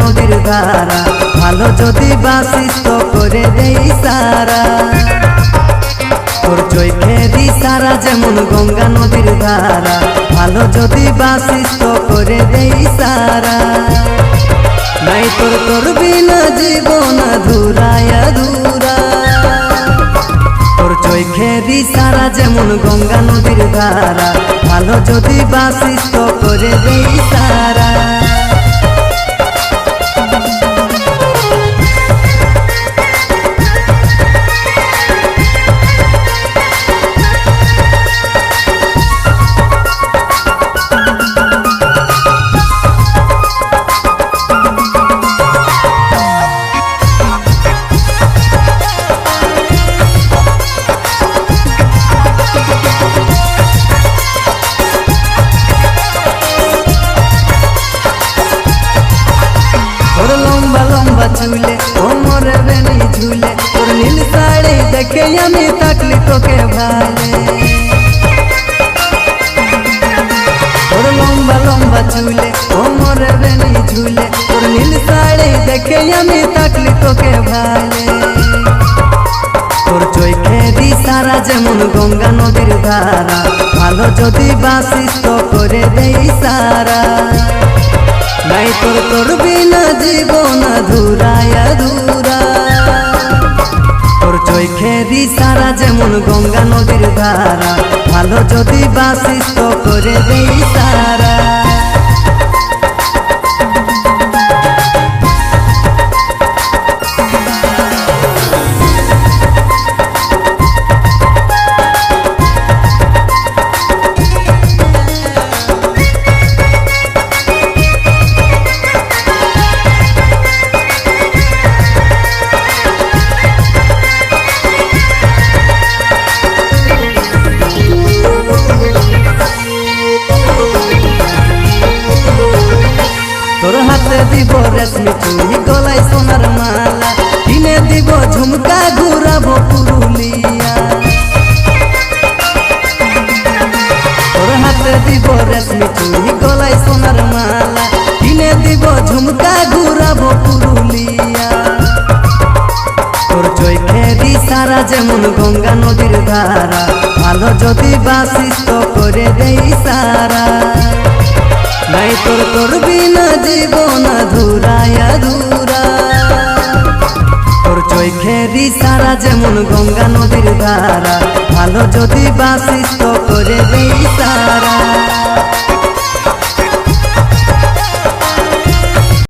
নদীর ধারা ভালো যদি বাসিস তো করে দেই সারা। তোর চৈখেরি সারা যেমন গঙ্গা নদীর ধারা ভালো যদি বাসিস তো করে দেই সারা। নাই তোর তোর বিনা জীবন ধুরায় ধুরা তোর চৈখেরি সারা যেমন গঙ্গা নদীর ধারা ভালো যদি বাসিস তো করে দেই সারা। চুলে কোমরে বেনি ঝুলে তোর নীল শাড়ি দেখে আমি তাকলি তোকে ভালে তোর লম্বা লম্বা চুলে কোমরে বেনি ঝুলে তোর নীল শাড়ি দেখে আমি তাকলি তোকে ভালে তোর চৈখেরি সারা যেমন গঙ্গা নদীর ধারা ভালো যদি বাসিস তো করে দেই সারা নাই তোর তোর বিনা জীবন ধুরায় ধুরা তোর চৈখেরি সারা যেমন গঙ্গা নদীর ধারা। ভালো যদি বাসিস তো করে দেই রেশমি চুড়ি গলায় সোনার মালা। কিনে দিব ঝুমকা ঘুরাবো পুরুলিয়া। তোর হাতে দিব রেশমি চুড়ি গলায় সোনার মালা। কিনে দিব ঝুমকা ঘুরাবো পুরুলিয়া। তোর চৈখেরি সারা যেমন গঙ্গা নদীর ধারা। ভালো যদি বাসিস তো করে দেই সারা। তোর তোর বিনা জীবন ধুরায়া ধুরা তোর চৈখেরি সারা যেমন গঙ্গা নদীর ধারা, ভালো যদি বাসিস তো করে